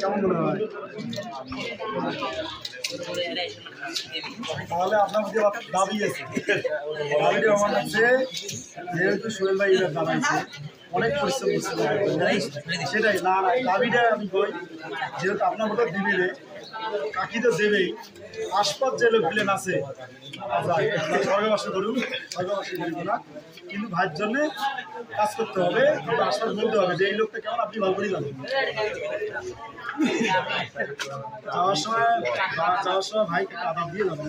কেমন তাহলে আপনার যে দাবি আছে দাবিটা আমার কাছে যেহেতু সোহেল ভাই দাবাইছে অনেক পরিশ্রম করছে সেটাই, না দাবিটা আমি কই যেহেতু আপনার মতো দিবি রে কাকি তো দেবেই। আশপাশ যে লোক প্লেন আছে স্বর্গবাসী করুন স্বর্গবাসী করুন না, কিন্তু ভাইয়ের জন্য কাজ করতে হবে আশপাশ বলতে হবে যে, এই লোকটা কেমন, আপনি ভালো করেই জানেন। যাওয়ার সময় যাওয়ার সময় ভাইকে আদাব দিয়ে যাবেন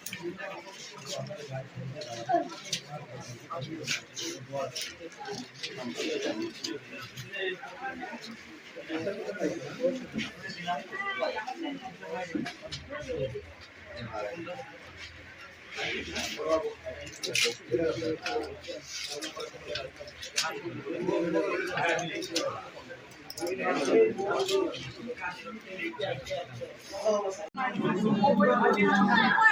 খুশি বললাম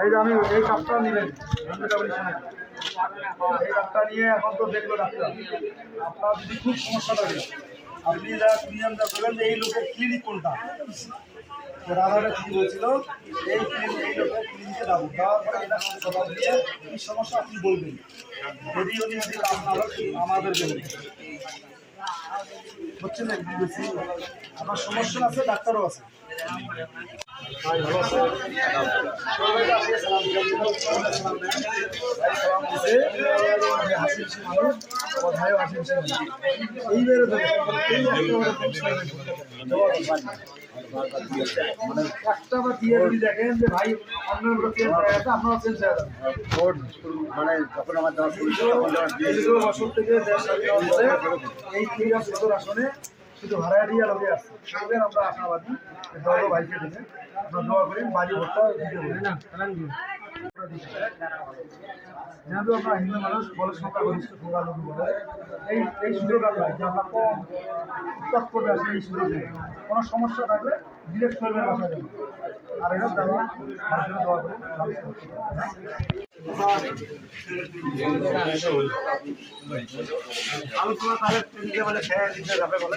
এই যে আমি এই কাপটা এই নিয়ে এখন তো দেখল ডাক্তার। আপনার যদি খুব সমস্যা থাকে, আপনি যা নিয়মটা করবেন যে এই লোকের ক্লিনিক কোনটা? রাধাটা কি বলছিল? এই ক্লিনিক ক্লিনিকে যাব। দিয়ে কি সমস্যা আপনি বলবেন। যদি যদি হয়, আমাদের দেবেন হচ্ছে না আমার সমস্যা আছে ডাক্তারও আছে। এই বেরো মানে একটা বা দিয়ে যদি দেখেন যে ভাই আপনার লোক চেঞ্জ হয়ে গেছে আপনারও চেঞ্জ হয়ে যাবে ভোট মানে যখন আমার দেওয়া শুরু তখন বছর থেকে পরে এই ক্রীড়া সদর আসনে শুধু ভাড়াটিয়া লোকে আসছে। আমরা আশাবাদী ভাইকে দেবে। আমরা দোয়া করি বাড়ি ভোটটা দিতে না যেহেতু আমরা হিন্দু মানুষ বলে সংখ্যা গরিষ্ঠ সংখ্যালঘু বলে, এই এই সুযোগ আমরা যে আমরা কম উত্তাপ করবে আসলে এই সুযোগ। কোনো সমস্যা থাকলে ডিরেক্ট করবে বাসা যাবে আর এটা আমি মানুষের দোয়া করি আলোচনা তাহলে তিনটে মানে খেয়ে দিতে যাবে বলে।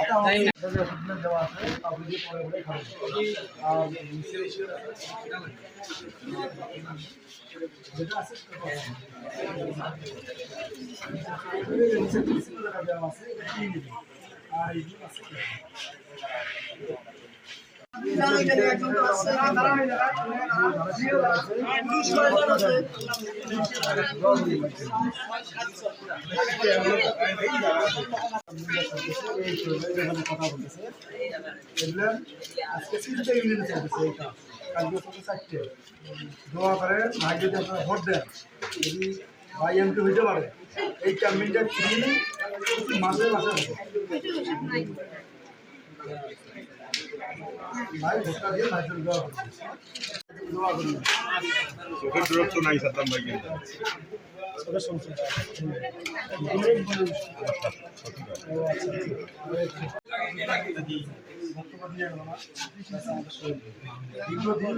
এটা আমার ওষুধগুলো দেওয়া আছে আপনি দিয়ে পরে পরে খাবেন আর যেটা আছে সেটা পাবেন। এই নিচে পিসগুলো দেওয়া আছে, কথা বলতেছে। আজকে করে ভাই যদি ভোট দেন যদি ভাই এমপি হইতে পারে এই ক্যাম্পেইনটা ফ্রি মাসে মাসে হবে ভাই ভোটটা দিয়ে ভাই চলে দেওয়া হবে দোয়া করুন চোখের দূরত্ব নাই সাদ্দাম ভাই দীর্ঘদিন